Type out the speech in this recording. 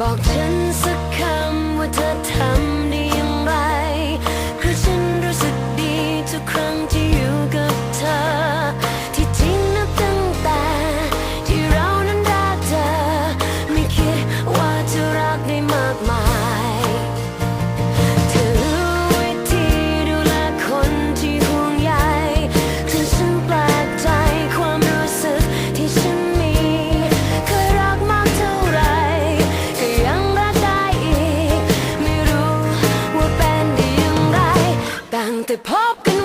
บอกฉันสักคำว่าเธอทำ te pop